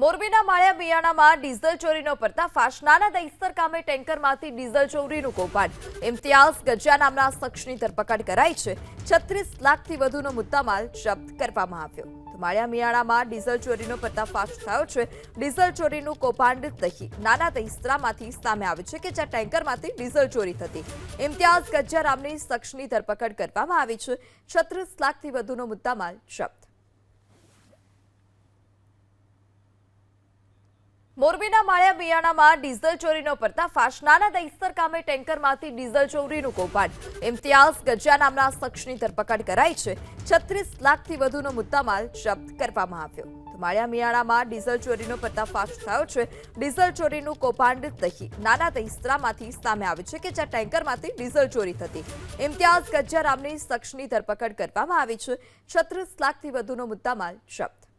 મોરબીના માળિયા મિયાણામાં ડીઝલ ચોરીનો પર્દાફાશ. નાના દહીસ્તર કામે ટેન્કરમાંથી ડીઝલ ચોરીનું કૌભાંડ. ઇમ્તિયાઝ ગજ્જા નામના શખ્સની ધરપકડ કરાઈ છે. છત્રીસ લાખથી વધુનો મુદ્દામાલ જપ્ત કરવામાં આવ્યો. માળિયા મિયાણામાં ડીઝલ ચોરીનો પર્દાફાશ થયો છે. ડીઝલ ચોરીનું કૌભાંડ દહી નાના દહીસ્તરામાંથી સામે આવ્યું છે કે જ્યાં ટેન્કરમાંથી ડીઝલ ચોરી થતી. ઇમ્તિયાઝ ગજ્જા નામની શખ્સની ધરપકડ કરવામાં આવી છે. છત્રીસ લાખથી વધુનો મુદ્દામાલ જપ્ત. મોરબીના માળિયા બિયાણામાં ડીઝલ ચોરીનો પર્દાફાશ. નાના દહીસ્તર કામે ટેન્કરમાંથી ડીઝલ ચોરીનું કૌભાંડ. ઇમ્તિયાઝ ગજ્જા નામના શખ્સની ધરપકડ કરાઈ છે. છત્રીસ લાખથી વધુનો મુદ્દામાલ જપ્ત કરવામાં આવ્યો. માળિયા મિયાણામાં ડીઝલ ચોરીનો પર્દાફાશ થયો છે. ડીઝલ ચોરીનું કૌભાંડ દહી. નાના દહીસ્તરામાંથી સામે આવ્યું છે કે જ્યાં ટેન્કરમાંથી ડીઝલ ચોરી થતી. ઇમ્તિયાઝ ગજ્જા નામની શખ્સની ધરપકડ કરવામાં આવી છે. છત્રીસ લાખથી વધુનો મુદ્દામાલ જપ્ત.